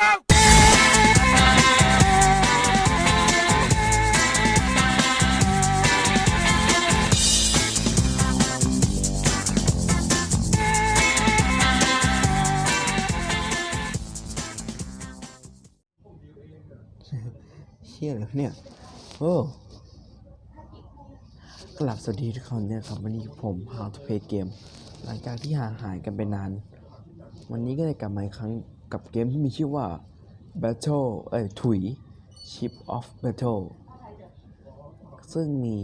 เชี่ยเลยเนี่ยโอ้กลับสวัสดีทุกคนเนี่ยครับ วันนี้ผม How to Play Game หลังจากที่ห่างหายกันไปนาน วันนี้ก็ได้กลับมาอีกครั้ง กับเกมที่มีชื่อว่า Battle เอ้ยถุย Ship of Battle ซึ่งมี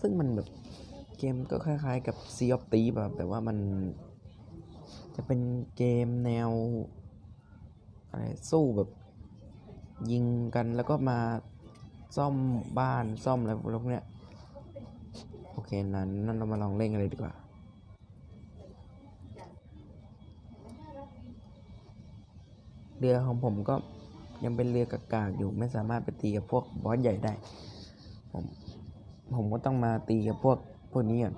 ซึ่งมันแบบเกมก็คล้ายๆกับ Sea of Thieves แบบแต่ว่ามันจะเป็นเกมแนวอะไรสู้แบบยิงกันแล้วก็มาซ่อมบ้านซ่อมอะไรพวกเนี้ย โอเคนั้นนั่นเรามาลองเล่นกันเลยดีกว่า เรือของผมก็ยังเป็นเรือกากๆอยู่ไม่สามารถไปตีกับพวกบอสใหญ่ได้ ผมผมก็ต้องมาตีกับพวกพวกนี้ก่อน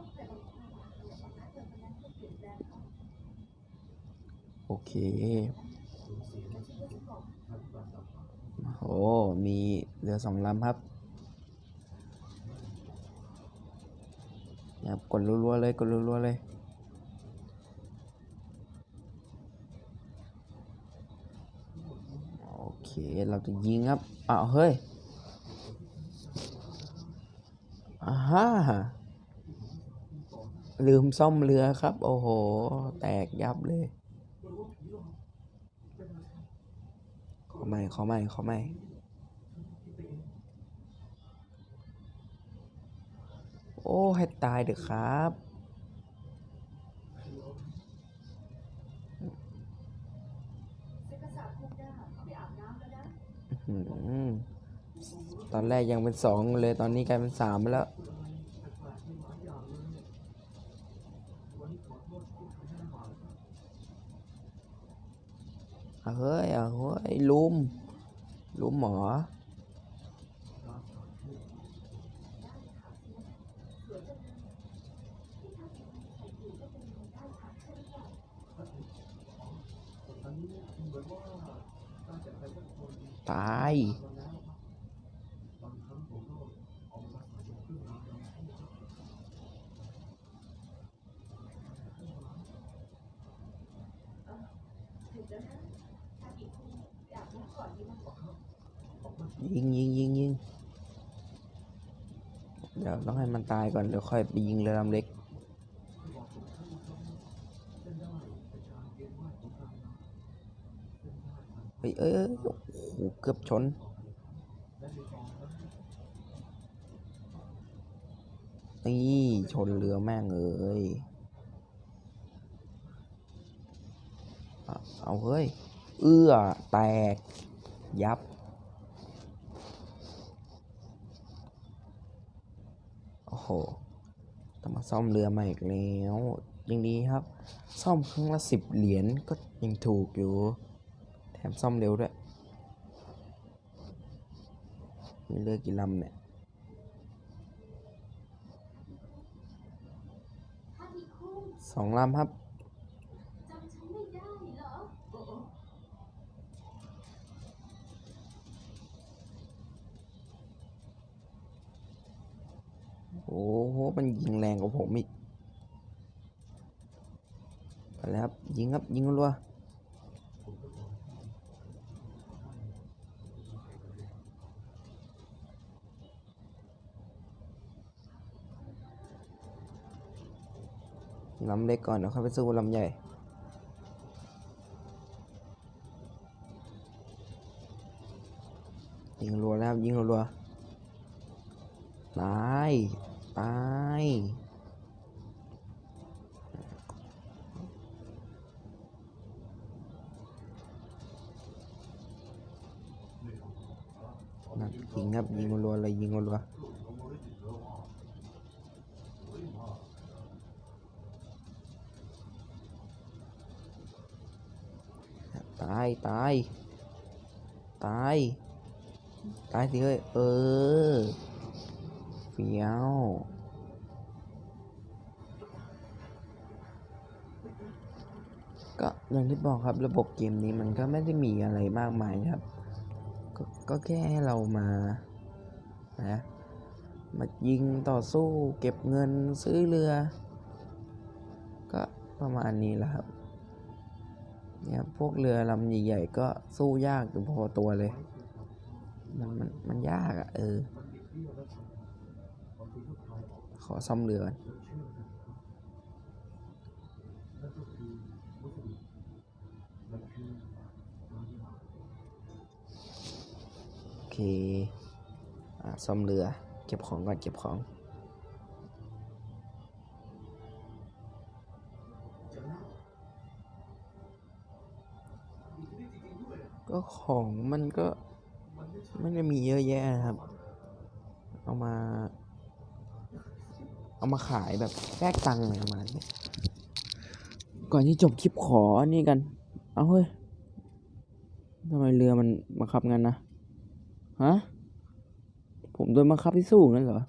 โอเคโอ้มีเรือสองลำครับเนี่ยกดรัวๆเลยกดรัวๆเลย โอ เคเราจะยิงครับอ้าวเฮ้ยอ่าฮ่าลืมซ่อมเรือครับ โอ้โห แตกยับเลย ขอใหม่ขอใหม่ขอใหม่โอ้ ให้ตายเถอะครับ อื้อหือ ตอนแรกยังเป็นสองเลยตอนนี้กลายเป็นสามแล้ว เฮ้ยเอาเฮ้ยลุมลุมหมอตาย ยิงยิงยิงยิงเดี๋ยวต้องให้มันตายก่อนเดี๋ยวค่อยไปยิงเรือลำเล็ก เฮ้ยเอ้ยเอ้ยโอ้โหเกือบชนนี่ชนเรือแม่งเอ้ย เอาเฮ้ย เอื้อ แตก ยับ โอ้โห ต้องมาซ่อมเรือม่อีกแล้วยังดีครับ ซ่อมครั้งละสิบเหรียญก็ยังถูกอยู่ แถมซ่อมเร็วด้วย มีเรือกี่ลำเนี่ยสองลำครับ โอ้โห มันยิงแรงกว่าผมอีกไปแล้วครับ ยิงครับ ยิงรัวลำเล็กก่อนเดี๋ยวค่อยไปสู้ลำใหญ่ ยิงรัวแล้วยิงรัวตายตายนักยิงครับยิงรัวเลยยิงรัวตายตายตาย ตายสิเฮ้ย เออเฟี้ยวก็อย่างที่บอกครับระบบเกมนี้มันก็ไม่ได้มีอะไรมากมายครับก็ก็แค่ให้เรามานะมายิงต่อสู้เก็บเงินซื้อเรือ ก็ประมาณนี้แหละครับเนี่ยพวกเรือลำใหญ่ๆก็สู้ยากอยู่พอตัวเลย มันมันมันยากอะ่ะเออ ขอซ่อมเรือก่อนโอเคอะซ่อมเรือ เก็บของก่อนเก็บของก็ของมันก็ ไม่ได้มีเยอะแยะนะครับ เอามา เอามาขายแบบแลกตังค์อะไรประมาณนี้ก่อนที่จบคลิปขออันนี่กัน เอาเฮ้ยทำไมเรือมันบังคับงั้นนะ ฮะ ผมโดนบังคับที่สู้งั้นเหรอ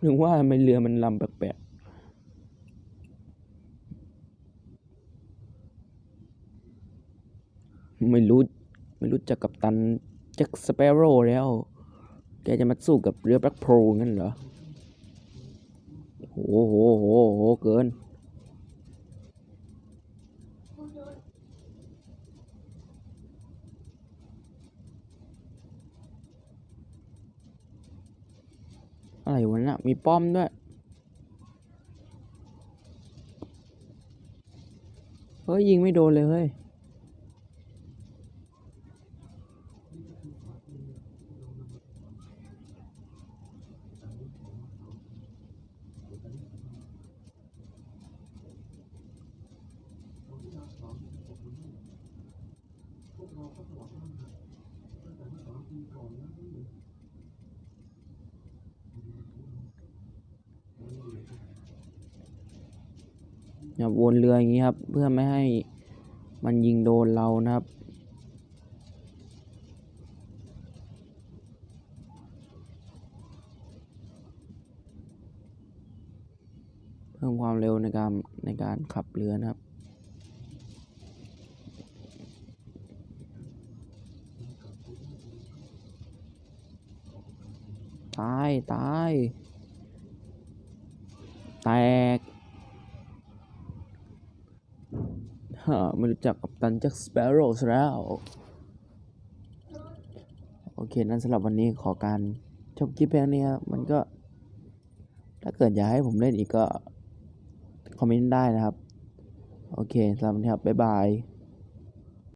ถึงว่าทำไมเรือมันลำแปลกๆ ไม่รู้ ไม่รู้จักกับตัน จ็คสเปโร่แล้ว แกจะมาสู้กับเรือแบล็คโพลงั้นเหรอโหโหโหโหเกิน อะไรวะน่ะมีป้อมด้วย เฮ้ย ยิงไม่โดนเลยเฮ้ย อย่าวนเรืออย่างนี้ครับ เพื่อไม่ให้มันยิงโดนเรานะครับเพิ่มความเร็วในการในการขับเรือนะครับ ตายตายแตกฮะไม่รู้จักกับตันจ็คสเปโร่แล้ว โอเค นั้นสำหรับวันนี้ขอการจบคลิปเพียงนี้ครับมันก็ ถ้าเกิดอยากให้ผมเล่นอีกก็ คอมเมนต์ได้นะครับ โอเคสำหรับวันนี้ครับ บ๊ายบาย